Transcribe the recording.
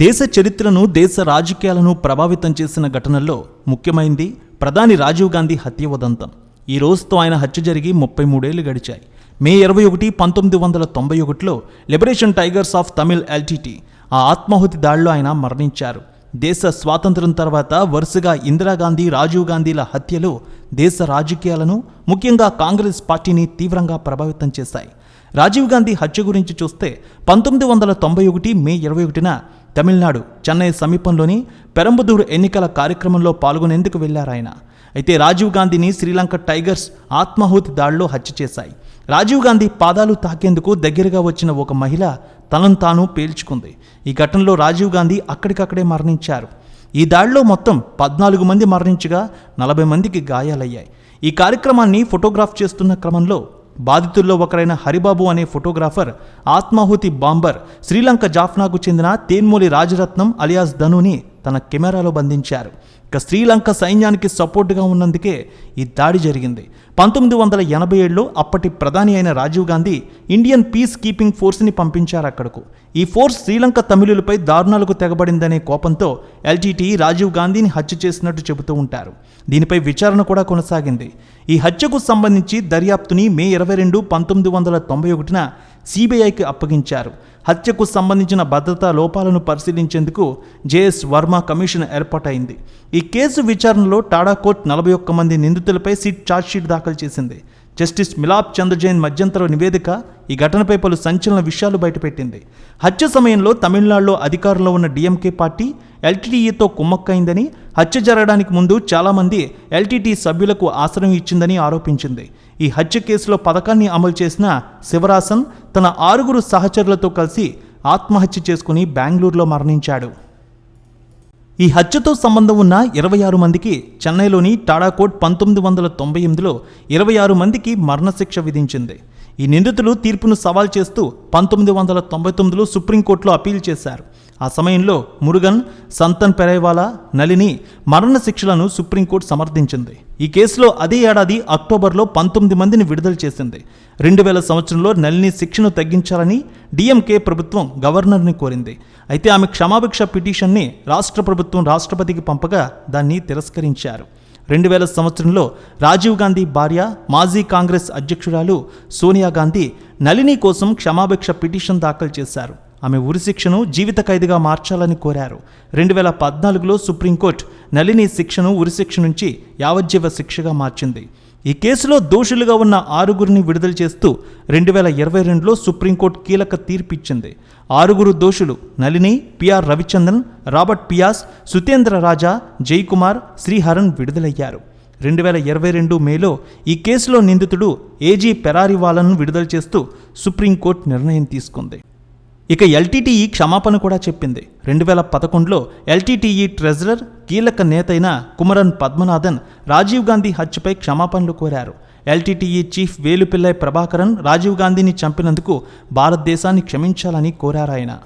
దేశ చరిత్రను దేశ రాజకీయాలను ప్రభావితం చేసిన ఘటనల్లో ముఖ్యమైంది ప్రధాని రాజీవ్ గాంధీ హత్య ఉదంతం. ఈ రోజుతో ఆయన హత్య జరిగి ముప్పై మూడేళ్ళు గడిచాయి. మే ఇరవై ఒకటి పంతొమ్మిది వందల తొంభై ఒకటిలో Liberation Tigers of Tamil LTT ఆ ఆత్మాహుతి దాడిలో ఆయన మరణించారు. దేశ స్వాతంత్రం తర్వాత వరుసగా ఇందిరాగాంధీ రాజీవ్ గాంధీల హత్యలు దేశ రాజకీయాలను ముఖ్యంగా కాంగ్రెస్ పార్టీని తీవ్రంగా ప్రభావితం చేశాయి. రాజీవ్ గాంధీ హత్య గురించి చూస్తే పంతొమ్మిది వందల తొంభై ఒకటి మే ఇరవై ఒకటిన తమిళనాడు చెన్నై సమీపంలోని పెరంబదూరు ఎన్నికల కార్యక్రమంలో పాల్గొనేందుకు వెళ్ళారాయన. అయితే రాజీవ్ గాంధీని శ్రీలంక టైగర్స్ ఆత్మాహుతి దాడిలో హత్య చేశాయి. రాజీవ్ గాంధీ పాదాలు తాకేందుకు దగ్గరగా వచ్చిన ఒక మహిళ తనను తాను పేల్చుకుంది. ఈ ఘటనలో రాజీవ్ గాంధీ అక్కడికక్కడే మరణించారు. ఈ దాడిలో మొత్తం పద్నాలుగు మంది మరణించగా నలభై మందికి గాయాలయ్యాయి. ఈ కార్యక్రమాన్ని ఫోటోగ్రాఫ్ చేస్తున్న క్రమంలో బాధితుల్లో ఒకరైన హరిబాబు అనే ఫోటోగ్రాఫర్ ఆత్మాహుతి బాంబర్ శ్రీలంక జాఫ్నాకు చెందిన తేన్మూలి రాజరత్నం అలియాస్ ధనుని తన కెమెరాలో బంధించారు. ఇక శ్రీలంక సైన్యానికి సపోర్టుగా ఉన్నందుకే ఈ దాడి జరిగింది. పంతొమ్మిది వందల ఎనభై ఏడులో అప్పటి ప్రధాని అయిన Rajiv Gandhi Indian Peace Keeping ఫోర్స్ని పంపించారు అక్కడకు. ఈ ఫోర్స్ శ్రీలంక తమిళులపై దారుణాలకు తెగబడిందనే కోపంతో ఎల్టీటీ రాజీవ్ గాంధీని హత్య చేసినట్టు చెబుతూ ఉంటారు. దీనిపై విచారణ కూడా కొనసాగింది. ఈ హత్యకు సంబంధించి దర్యాప్తుని మే ఇరవై రెండు పంతొమ్మిది వందల తొంభై ఒకటిన సిబిఐకి అప్పగించారు. హత్యకు సంబంధించిన భద్రతా లోపాలను పరిశీలించేందుకు జేఎస్ వర్మ కమిషన్ ఏర్పాటైంది. ఈ కేసు విచారణలో టాడా కోర్టు నలభై ఒక్క మంది నిందితులపై సిట్ ఛార్జ్షీట్ దాఖలు చేసింది. జస్టిస్ మిలాప్ చంద్రజైన్ మధ్యంతర నివేదిక ఈ ఘటనపై పలు సంచలన విషయాలు బయటపెట్టింది. హత్య సమయంలో తమిళనాడులో అధికారంలో ఉన్న డిఎంకే పార్టీ ఎల్టీడీఈతో కుమ్మక్కైందని హత్య జరగడానికి ముందు చాలామంది ఎల్టీటీ సభ్యులకు ఆశ్రయం ఇచ్చిందని ఆరోపించింది. ఈ హత్య కేసులో పథకాన్ని అమలు చేసిన శివరాసన్ తన ఆరుగురు సహచరులతో కలిసి ఆత్మహత్య చేసుకుని బెంగళూరులో మరణించాడు. ఈ హత్యతో సంబంధం ఉన్న ఇరవై ఆరు మందికి చెన్నైలోని టాడాకోట్ పంతొమ్మిది వందల తొంభై ఎనిమిదిలో ఇరవై ఆరు మందికి మరణశిక్ష విధించింది. ఈ నిందితులు తీర్పును సవాల్ చేస్తూ పంతొమ్మిది వందల తొంభై తొమ్మిదిలో సుప్రీంకోర్టులో అప్పీల్ చేశారు. ఆ సమయంలో మురుగన్ సంతన్ పెరైవాలా నలిని మరణశిక్షలను సుప్రీంకోర్టు సమర్థించింది. ఈ కేసులో అదే ఏడాది అక్టోబర్లో పంతొమ్మిది మందిని విడుదల చేసింది. రెండు వేల సంవత్సరంలో నలిని శిక్షను తగ్గించాలని డిఎంకే ప్రభుత్వం గవర్నర్ని కోరింది. అయితే ఆమె క్షమాభిక్ష పిటిషన్ని రాష్ట్ర ప్రభుత్వం రాష్ట్రపతికి పంపగా దాన్ని తిరస్కరించారు. రెండు వేల సంవత్సరంలో రాజీవ్ గాంధీ భార్య మాజీ కాంగ్రెస్ అధ్యక్షురాలు సోనియా గాంధీ నళిని కోసం క్షమాభిక్ష పిటిషన్ దాఖలు చేశారు. ఆమె ఉరిశిక్షను జీవిత ఖైదుగా మార్చాలని కోరారు. రెండు వేల పద్నాలుగులో సుప్రీంకోర్టు నళిని శిక్షను ఉరిశిక్ష నుంచి యావజ్జీవ శిక్షగా మార్చింది. ఈ కేసులో దోషులుగా ఉన్న ఆరుగురిని విడుదల చేస్తూ రెండు వేల ఇరవై రెండులో సుప్రీంకోర్టు కీలక తీర్పిచ్చింది. ఆరుగురు దోషులు నళిని పిఆర్ రవిచంద్రన్ రాబర్ట్ పియాస్ సుతేంద్ర రాజా జయకుమార్ శ్రీహరన్ విడుదలయ్యారు. రెండు వేల ఇరవై రెండు మేలో ఈ కేసులో నిందితుడు ఏజీ పెరారివాలను విడుదల చేస్తూ సుప్రీంకోర్టు నిర్ణయం తీసుకుంది. ఇక ఎల్టీటీఈ క్షమాపణ కూడా చెప్పింది. రెండు వేల పదకొండులో ఎల్టీటీఈ ట్రెజరర్ కీలక నేతైన కుమరన్ పద్మనాథన్ రాజీవ్ గాంధీ హత్యపై క్షమాపణలు కోరారు. ఎల్టీటీఈ చీఫ్ వేలుపిల్లై ప్రభాకరన్ రాజీవ్ గాంధీని చంపినందుకు భారతదేశాన్ని క్షమించాలని కోరారాయన.